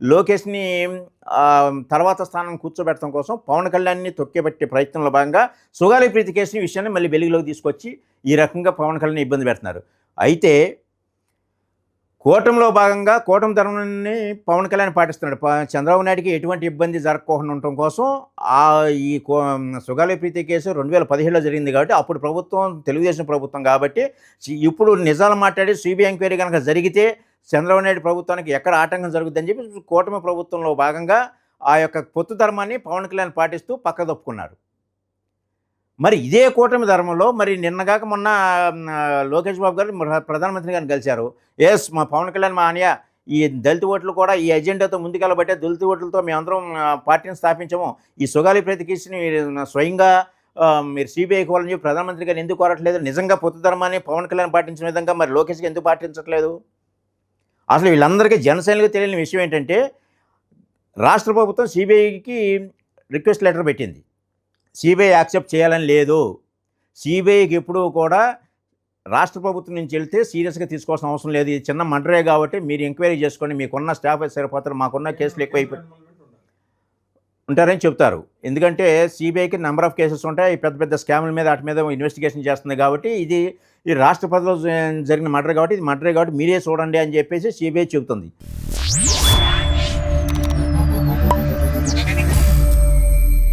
లోకేష్ని తర్వాత స్థానం కూర్చోబెట్టడం కోసం పవన్ కళ్యాణ్ని తొక్కేపెట్టే ప్రయత్నంలో భాగంగా సుగాలి ప్రీతి కేసుని విషయాన్ని మళ్ళీ వెలుగులోకి తీసుకొచ్చి ఈ రకంగా పవన్ కళ్యాణ్ ఇబ్బంది పెడుతున్నారు. అయితే కూటమిలో భాగంగా కూటమి ధర్మాన్ని పవన్ కళ్యాణ్ పాటిస్తున్నాడు. చంద్రబాబు నాయుడికి ఎటువంటి ఇబ్బంది జరగకుండా ఉండటం కోసం ఆ ఈ కో- సుగాలి ప్రీతి కేసు రెండు వేల పదిహేడులో జరిగింది కాబట్టి అప్పుడు ప్రభుత్వం తెలుగుదేశం ప్రభుత్వం కాబట్టి ఇప్పుడు నిజాలు మాట్లాడి సిబిఐ ఎంక్వైరీ కనుక జరిగితే చంద్రబాబు నాయుడు ప్రభుత్వానికి ఎక్కడ ఆటంకం జరుగుతుందని చెప్పి కూటమి ప్రభుత్వంలో భాగంగా ఆ యొక్క పొత్తు ధర్మాన్ని పవన్ కళ్యాణ్ పాటిస్తూ పక్కదొప్పుకున్నారు మరి ఇదే కూటమి ధర్మంలో మరి నిన్నగాక మొన్న లోకేష్ బాబు గారు ప్రధానమంత్రి గారిని కలిశారు. ఎస్ మా పవన్ కళ్యాణ్ మా ఆనయ ఈ దళిత ఓట్లు కూడా ఈ ఎజెండాతో ముందుకెళ్ళబట్టే దళిత ఓట్లతో మేమందరం పార్టీని స్థాపించము. ఈ సుగాలి ప్రతి స్వయంగా మీరు సిబిఐకి వాళ్ళని చెప్పి ప్రధానమంత్రి గారు ఎందుకు కోరట్లేదు? నిజంగా పొత్తు ధర్మాన్ని పవన్ కళ్యాణ్ పాటించిన విధంగా మరి లోకేష్కి ఎందుకు పాటించట్లేదు? అసలు వీళ్ళందరికీ జనసేనలకు తెలియని విషయం ఏంటంటే రాష్ట్ర ప్రభుత్వం సిబిఐకి రిక్వెస్ట్ లెటర్ పెట్టింది. సిబిఐ యాక్సెప్ట్ చేయాలని లేదు. సిబిఐకి ఎప్పుడూ కూడా రాష్ట్ర ప్రభుత్వం నుంచి వెళ్తే సీరియస్గా తీసుకోవాల్సిన అవసరం లేదు. ఇది చిన్న మండరే కాబట్టి మీరు ఎంక్వైరీ చేసుకోండి. మీకున్న స్టాఫ్ సరిపోతారు. మాకున్న కేసులు ఎక్కువైపోయి ఉంటారని చెప్తారు ఎందుకంటే సిబిఐకి నెంబర్ ఆఫ్ కేసెస్ ఉంటాయి. ఈ పెద్ద పెద్ద స్కాముల మీద వాటి మీద ఇన్వెస్టిగేషన్ చేస్తుంది కాబట్టి ఇది ఈ రాష్ట్రపతిలో జరిగిన మర్డర్ కాబట్టి ఇది మర్డరే కాబట్టి మీరే చూడండి అని చెప్పేసి సిబిఐ చెబుతుంది.